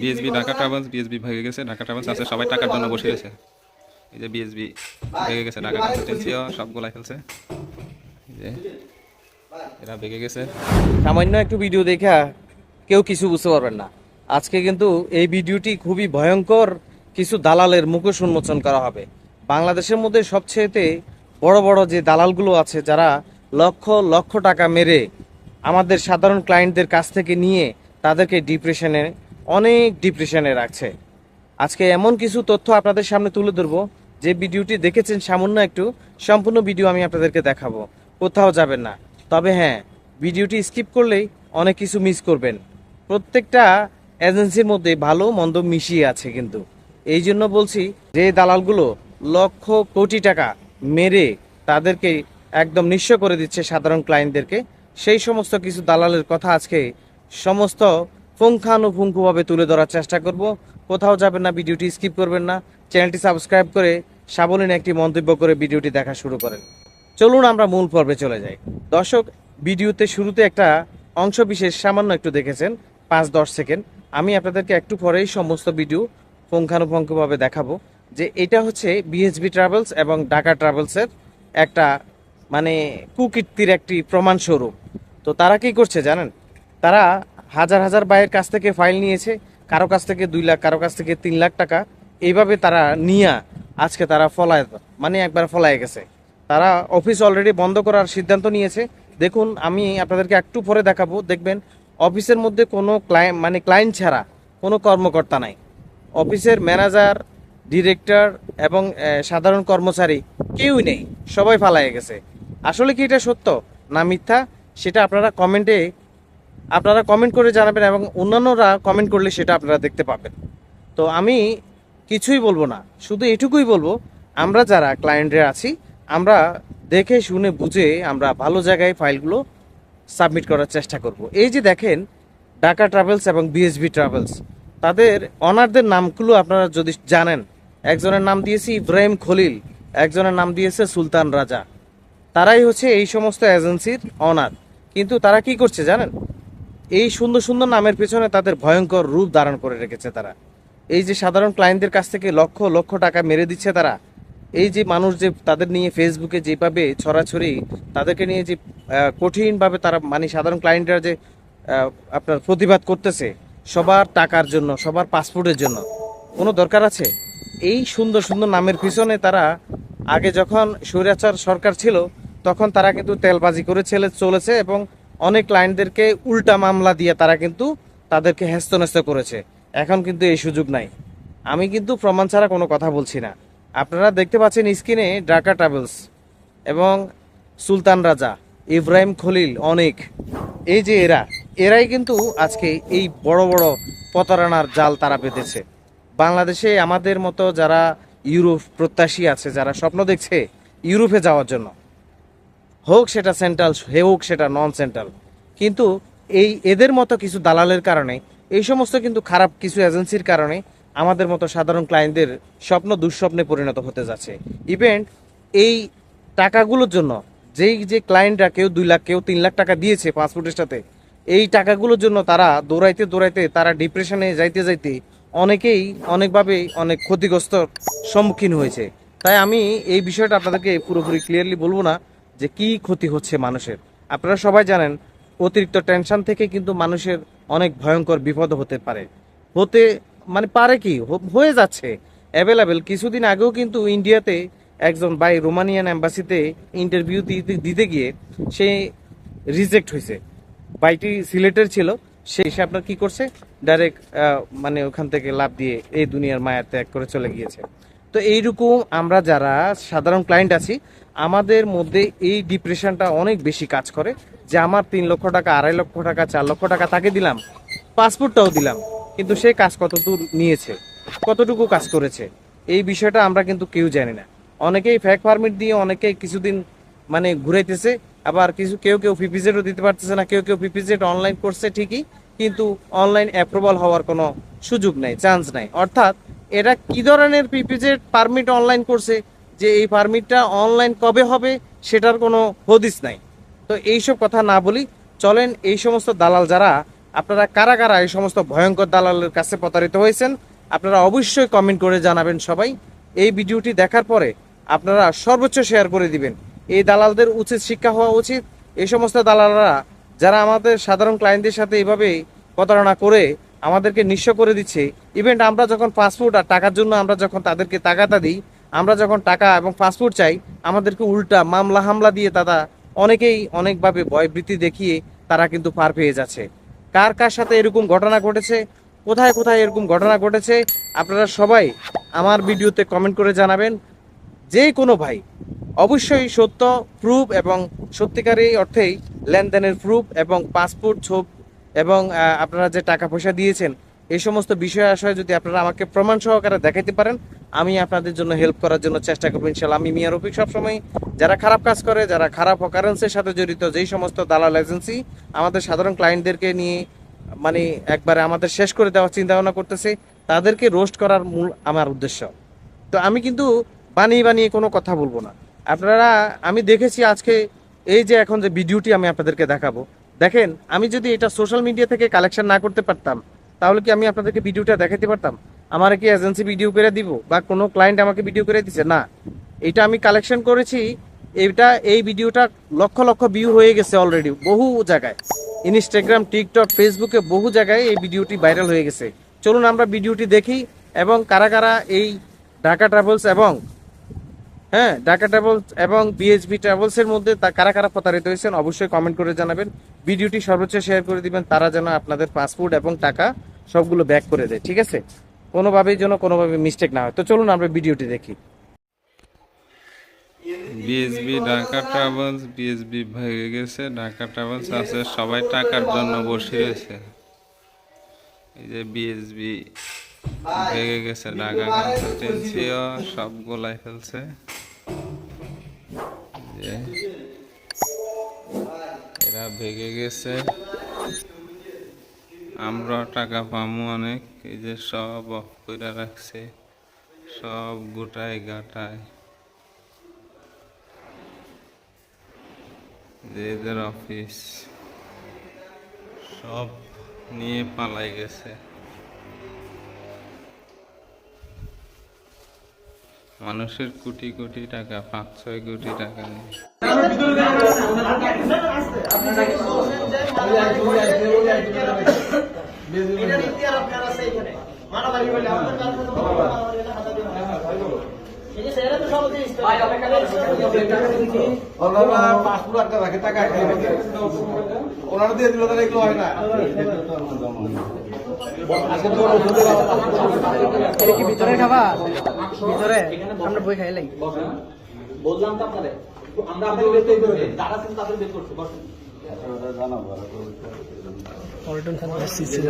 BSB Dhaka travels BSB ভেঙে গেছে, Dhaka travels আছে, সবাই টাকার জন্য বসে গেছে। এই যে বিএসবি ভেঙে গেছে, ঢাকা কনসালটেন্সিও সব গোলাই ফেলছে যে এরা ভেঙে গেছে। সামান্য একটু ভিডিও দেখা, কেউ কিছু বুঝতে পারবেন না। আজকে কিন্তু এই ভিডিওটি খুবই ভয়ঙ্কর কিছু দালালের মুখোশ উন্মোচন করা হবে। বাংলাদেশের মধ্যে সবচেয়েতে বড় বড় যে দালালগুলো আছে, যারা লক্ষ লক্ষ টাকা মেরে আমাদের সাধারণ ক্লায়েন্টদের কাছ থেকে নিয়ে তাদেরকে ডিপ্রেশনে অনেক ডিপ্রেশনে রাখছে। আজকে এমন কিছু তথ্য আপনাদের সামনে তুলে ধরবো, যে ভিডিওটি দেখেছেন সামান্য একটু, সম্পূর্ণ ভিডিও আমি আপনাদেরকে দেখাবো। কোথাও যাবেন না। তবে হ্যাঁ ভিডিওটি স্কিপ করলেই অনেক কিছু মিস করবেন। প্রত্যেকটা এজেন্সির মধ্যে ভালো মন্দ মিশিয়ে আছে কিন্তু। এই জন্য বলছি, যে দালালগুলো লক্ষ কোটি টাকা মেরে তাদেরকে একদম নিঃস্ব করে দিচ্ছে সাধারণ ক্লায়েন্টদেরকে সেই সমস্ত কিছু দালালের কথা আজকে সমস্ত পুঙ্খানুপুঙ্খভাবে তুলে ধরার চেষ্টা করব। কোথাও যাবেন না, ভিডিওটি স্কিপ করবেন না। চ্যানেলটি সাবস্ক্রাইব করে সাবলীন একটি মন্তব্য করে ভিডিওটি দেখা শুরু করেন। চলুন আমরা মূল পর্বে চলে যাই। দর্শক, ভিডিওতে শুরুতে একটা অংশ বিশেষ সামান্য একটু দেখেছেন, পাঁচ দশ সেকেন্ড। আমি আপনাদেরকে একটু পরেই সমস্ত ভিডিও পুঙ্খানুপুঙ্খভাবে দেখাবো যে এটা হচ্ছে বিএসবি ট্রাভেলস এবং ঢাকা ট্রাভেলসের একটা মানে কুকীর্তির একটি প্রমাণস্বরূপ তো তারা কি করছে জানেন? তারা হাজার হাজার বাইয়ের কাছ থেকে ফাইল নিয়েছে, কারও কাছ থেকে দুই লাখ, কারও কাছ থেকে তিন লাখ টাকা। এইভাবে তারা নিয়ে আজকে তারা ফলায় মানে একবার ফলায় গেছে। তারা অফিস অলরেডি বন্ধ করার সিদ্ধান্ত নিয়েছে। দেখুন, আমি আপনাদেরকে একটু পরে দেখাবো। দেখবেন, অফিসের মধ্যে কোনো ক্লায়েন্ট মানে ক্লায়েন্ট ছাড়া কোনো কর্মকর্তা নাই। অফিসের ম্যানেজার ডিরেক্টর এবং সাধারণ কর্মচারী কেউই নেই। সবাই ফালায় গেছে। আসলে কি এটা সত্য না মিথ্যা? সেটা আপনারা কমেন্টে আপনারা কমেন্ট করে জানাবেন এবং অন্যান্যরা কমেন্ট করলে সেটা আপনারা দেখতে পাবেন। তো আমি কিছুই বলব না, শুধু এটুকুই বলব, আমরা যারা ক্লায়েন্টে আছি, আমরা দেখে, শুনে, বুঝে আমরা ভালো জায়গায় ফাইলগুলো সাবমিট করার চেষ্টা করব। এই যে দেখেন ঢাকা ট্রাভেলস এবং বিএসবি ট্রাভেলস তাদের অনারদের নামগুলো আপনারা যদি জানেন, একজনের নাম দিয়েছি ইব্রাহিম খলিল একজনের নাম দিয়েছে সুলতান রাজা। তারাই হচ্ছে এই সমস্ত এজেন্সির অনার কিন্তু তারা কি করছে জানেন? এই সুন্দর সুন্দর নামের পেছনে তাদের ভয়ঙ্কর রূপ ধারণ করে রেখেছে তারা। এই যে সাধারণ ক্লায়েন্টদের কাছ থেকে লক্ষ লক্ষ টাকা মেরে দিচ্ছে তারা, এই যে মানুষ যে তাদের নিয়ে ফেসবুকে যেভাবে ছড়াছড়ি, তাদেরকে নিয়ে যে কঠিনভাবে তারা মানে সাধারণ ক্লায়েন্টরা যে আপনার প্রতিবাদ করতেছে, সবার টাকার জন্য, সবার পাসপোর্টের জন্য, কোনো দরকার আছে? এই সুন্দর সুন্দর নামের পিছনে তারা আগে যখন স্বৈরাচার সরকার ছিল, তখন তারা কিন্তু তেলবাজি করে ছেলে চলেছে এবং অনেক ক্লায়েন্টদেরকে উল্টা মামলা দিয়ে তারা কিন্তু তাদেরকে হ্যাস্তন্যস্ত করেছে। এখন কিন্তু এই সুযোগ নাই। আমি কিন্তু প্রমাণ ছাড়া কোনো কথা বলছি না। আপনারা দেখতে পাচ্ছেন স্ক্রিনে ঢাকা ট্রাভেলস এবং সুলতান রাজা, ইব্রাহিম খলিল অনেক। এই যে এরা, এরাই কিন্তু আজকে এই বড় বড় প্রতারণার জাল তারা পেতেছে বাংলাদেশে আমাদের মতো যারা ইউরোপ প্রত্যাশী আছে, যারা স্বপ্ন দেখছে ইউরোপে যাওয়ার জন্য হোক সেটা সেন্ট্রাল হোক সেটা নন সেন্ট্রাল কিন্তু এই এদের মতো কিছু দালালের কারণে, এই সমস্ত কিন্তু খারাপ কিছু এজেন্সির কারণে আমাদের মতো সাধারণ ক্লায়েন্টদের স্বপ্ন দুঃস্বপ্নে পরিণত হতে যাচ্ছে। ইভেন্ট এই টাকাগুলোর জন্য, যেই যে ক্লায়েন্টরা কেউ দুই লাখ, কেউ তিন লাখ টাকা দিয়েছে পাসপোর্টের সাথে, এই টাকাগুলোর জন্য তারা দৌড়াইতে দৌড়াইতে তারা ডিপ্রেশনে যাইতে যাইতে অনেকেই অনেকভাবে অনেক ক্ষতিগ্রস্ত সম্মুখীন হয়েছে। তাই আমি এই বিষয়টা আপনাদেরকে পুরোপুরি ক্লিয়ারলি বলব না। যে কি ক্ষতি হচ্ছে মানুষের। আপনারা সবাই জানেন, অতিরিক্ত টেনশন থেকে কিন্তু মানুষের অনেক ভয়ঙ্কর বিপদ হতে পারে। হতে মানে পারে কি? হয়ে যাচ্ছে। অ্যাভেলেবেল কিছুদিন আগেও কিন্তু ইন্ডিয়াতে একজন বাই রোমানিয়ান অ্যাম্বাসিতে ইন্টারভিউ দিতে গিয়ে সে রিজেক্ট হয়েছে। বাইটি সিলেটের ছিল, সে সে আপনার কি করছে? ডাইরেক্ট মানে ওখান থেকে লাভ দিয়ে এই দুনিয়ার মায়া ত্যাগ করে চলে গিয়েছে। তো এইরকম আমরা যারা সাধারণ ক্লায়েন্ট আছি, আমাদের মধ্যে এই ডিপ্রেশনটা অনেক বেশি কাজ করে যে আমার তিন লক্ষ টাকা, আড়াই লক্ষ টাকা, চার লক্ষ টাকা তাকে দিলাম পাসপোর্টটাও দিলাম, কিন্তু সে কাজ কতদূর নিয়েছে, কতটুকু কাজ করেছে, এই বিষয়টা আমরা কিন্তু কেউ জানি না। অনেকেই ফ্যাক পারমিট দিয়ে অনেকেই কিছুদিন মানে ঘুরাইতেছে, আবার কিছু কেউ কেউ পিপিজেডও দিতে পারতেছে না, কেউ কেউ পিপিজেড অনলাইন করছে ঠিকই, কিন্তু অনলাইন অ্যাপ্রুভাল হওয়ার কোনো সুযোগ নাই চান্স নাই। অর্থাৎ এটা কি ধরনের পিপিজেড পারমিট অনলাইন করছে? যে এই পারমিটটা অনলাইন কবে হবে? সেটার কোনো হদিস নাই। তো এইসব কথা না বলি, চলেন এই সমস্ত দালাল যারা, আপনারা কারা কারা এই সমস্ত ভয়ঙ্কর দালালের কাছে প্রতারিত হয়েছেন, আপনারা অবশ্যই কমেন্ট করে জানাবেন সবাই। এই ভিডিওটি দেখার পরে আপনারা সর্বোচ্চ শেয়ার করে দিবেন। এই দালালদের উচিত শিক্ষা হওয়া উচিত। এই সমস্ত দালালরা, যারা আমাদের সাধারণ ক্লায়েন্টদের সাথে এইভাবে প্রতারণা করে আমাদেরকে নিঃস্ব করে দিচ্ছে। ইভেন্ট আমরা যখন পাসপোর্ট আর টাকার জন্য আমরা যখন তাদেরকে টাকাটা দিই, আমরা যখন টাকা এবং পাসপোর্ট চাই, আমাদেরকে উল্টা মামলা হামলা দিয়ে তারা অনেকেই অনেকভাবে ভয়ভীতি দেখিয়ে তারা কিন্তু পার পেয়ে যাচ্ছে। কার কার সাথে এরকম ঘটনা ঘটেছে, কোথায় কোথায় এরকম ঘটনা ঘটেছে, আপনারা সবাই আমার ভিডিওতে কমেন্ট করে জানাবেন। যে কোনো ভাই, অবশ্যই সত্য প্রুফ এবং সত্যিকারী অর্থেই লেনদেনের প্রুফ এবং পাসপোর্ট ছবি এবং আপনারা যে টাকা পয়সা দিয়েছেন, এই সমস্ত বিষয় আশয় যদি আপনারা আমাকে প্রমাণ সহকারে দেখাইতে পারেন, আমি আপনাদের জন্য হেল্প করার জন্য চেষ্টা করব ইনশাল্লাহ আমি মিয়া রফিক সবসময় যারা খারাপ কাজ করে, যারা খারাপ অকারেন্সের সাথে জড়িত, যেই সমস্ত দালাল এজেন্সি আমাদের সাধারণ ক্লায়েন্টদেরকে নিয়ে মানে একবারে আমাদের শেষ করে দেওয়ার চিন্তা ভাবনা করতেছে, তাদেরকে রোস্ট করার মূল আমার উদ্দেশ্য। তো আমি কিন্তু বানিয়ে বানিয়ে কোনো কথা বলব না। আপনারা, আমি দেখেছি আজকে এই যে এখন যে ভিডিওটি আমি আপনাদেরকে দেখাবো দেখেন, আমি যদি এটা সোশ্যাল মিডিয়া থেকে কালেকশন না করতে পারতাম, তাহলে কি আমি আপনাদেরকে ভিডিওটা দেখাতে পারতাম? আমার কি এজেন্সি ভিডিও করে দিব? বা কোনো ক্লায়েন্ট আমাকে ভিডিও করে দিছে? না। এটা আমি কালেকশন করেছি, এটা, এই ভিডিওটা লক্ষ লক্ষ ভিউ হয়ে গেছে অলরেডি বহু জায়গায়। ইনস্টাগ্রাম টিকটক ফেসবুকে বহু জায়গায় এই ভিডিওটি ভাইরাল হয়ে গেছে। চলুন আমরা ভিডিওটি দেখি, এবং কারা কারা এই ঢাকা ট্রাভেলস এবং হ্যাঁ ঢাকা ট্রাভেলস এবং বিএসবি ট্রাভেলস এর মধ্যে তা কারা কারা প্রতারিত হয়েছেন অবশ্যই কমেন্ট করে জানাবেন। ভিডিওটি সর্বোচ্চ শেয়ার করে দিবেন, তারা যেন আপনাদের পাসপোর্ট এবং টাকা সবগুলো ব্যাক করে দেয়, ঠিক আছে? কোনোভাবেই যেন কোনোভাবে মিস্টেক না হয়। তো চলুন আমরা ভিডিওটি দেখি। বিএসবি ঢাকা ট্রাভেলস বিএসবি ভেঙে গেছে, ঢাকা ট্রাভেলস আছে, সবাই টাকার জন্য বসে রয়েছে। এই যে বিএসবি ভেঙে গেছে, ঢাকা কনসালটেন্সিও সব ফেলছে। যে এরা ভেঙে গেছে। আমরা টাকা পামু অনেক। এই যে সব অফ করে রাখছে। সব গোটায় গাটায়। যে এদের অফিস সব নিয়ে পালাই গেছে। মানুষের কোটি কোটি টাকা পাঁচ ছয় কোটি টাকা হয় না ভিতরে খাবা ভিতরে আমরা বই খাইলাই বললাম তো আপনাদের আমরা আপনাদের বের করে। যারা ছিল তাদের বের করছি বসেন। পল্টন সিসি